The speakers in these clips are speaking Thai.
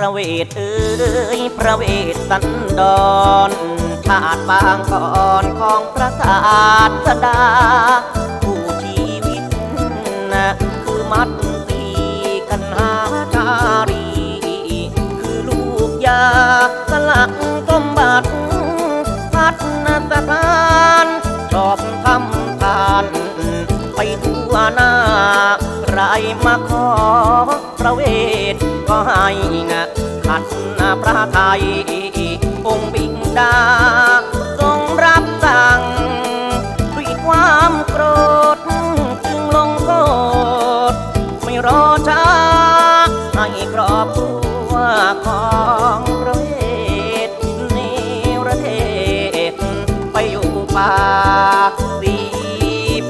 ระเวทเอ้ยพระเวทสันดรชาติบางก่อนของพระศาสดา ผู้ชีวิตนะคือมัดตีกันหาชารี คือลูกยาสลักสมบัติพัฒนาสถานชอบทำทานไปทั่วหน้าใครมาขอพระเวท ก็ให้นะขัดนาพระไทยองค์บิดาทรงรับสั่งด้วยความโกรธจึงลงโทษไม่รอช้าให้ครอบครัวของพระเวทนิระเทศ ไปอยู่ป่าสี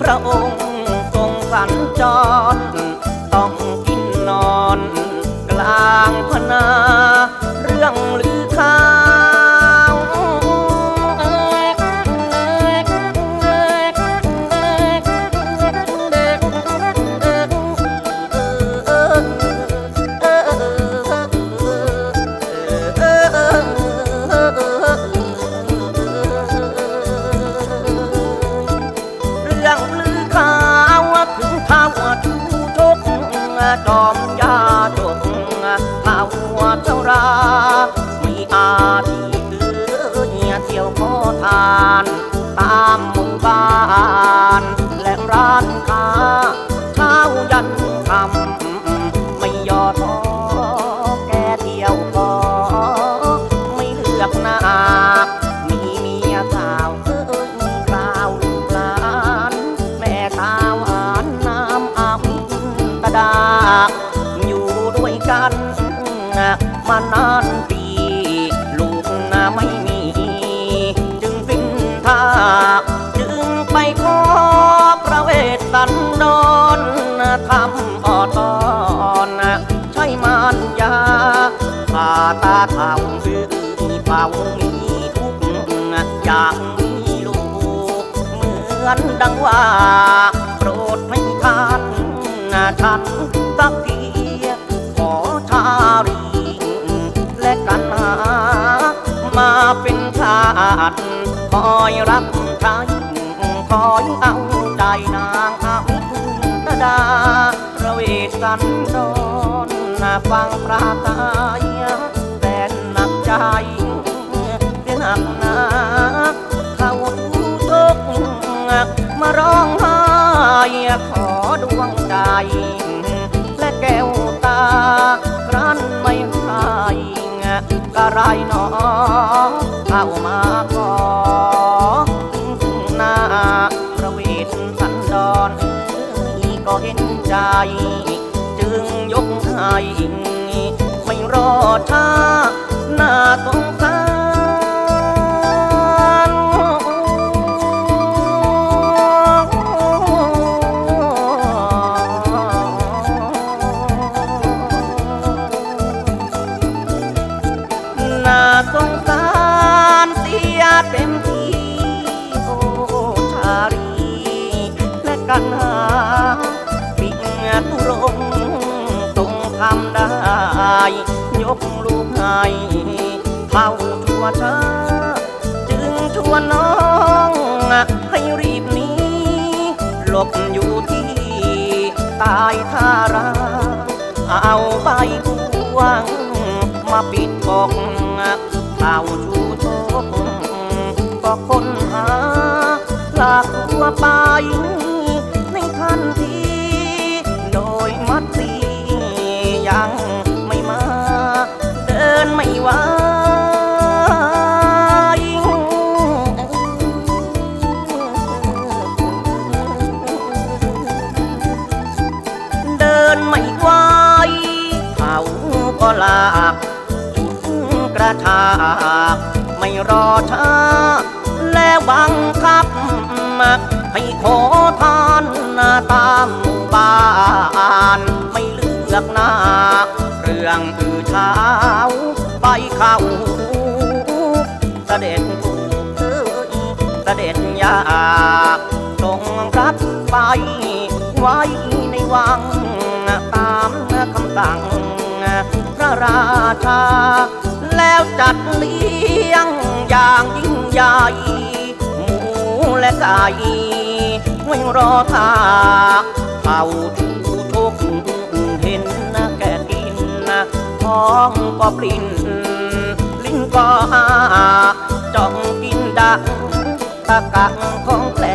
พระองค์ทรงสัญจรต้องกินนอน นา วเจ้ารา มีอาทีคือเหียเที่ยวขอทาน ตามหมู่บ้าน และร้านค้าเช้ายันคำ ตาเท่าคือเป่ามีทุกอย่างมีลูก เหมือนดังว่า โปรดให้ทานฉันสักทีขอชารีและกันหา มาเป็นชาติคอยรับใช้คอยเอาใจนางอามิตดาระเวทสันดรฟังปราตายแต่หนัก ใจเสียหนักหนาเขาทุกมาร้องไห้ขอดวงใจ และแก้วตาครั้นไม่ให้กระไรหนอเข้ามาขอหน้าประเวทสันดอนก็เห็นใจ จึงยกให้ไม่รอช้า หน้าสงสารน่าสงสารเสียเต็มที่โอ้ชาลีและกันหาปิงตุรงทรงทำได้ยกลู กให้เท่าชั่วชาจึงชวนน้องให้รีบหนีหลบอยู่ที่ตายท่าราเอาใบพวงมาปิดปกข่าชูชกก็คนหาหลากตัวไป ลากจุดกระชากไม่รอช้า และบังคับให้ขอทานตามหมู่บ้านไม่เลือกหน้า เรื่องอือเช้าไปเข้าเสด็จเอ้ยเสด็จยากทรงรับไปไว้ในวังตามคำสั่ง ราชา แล้วจัดเลี้ยงอย่างยิ่งใหญ่หมูและไก่ไว้รอท่าเป่าชูทุกเห็นนะแกกินนะท้องก็ปลิ้นลิ้นก็อาจ้องกินดักตะกักของแผล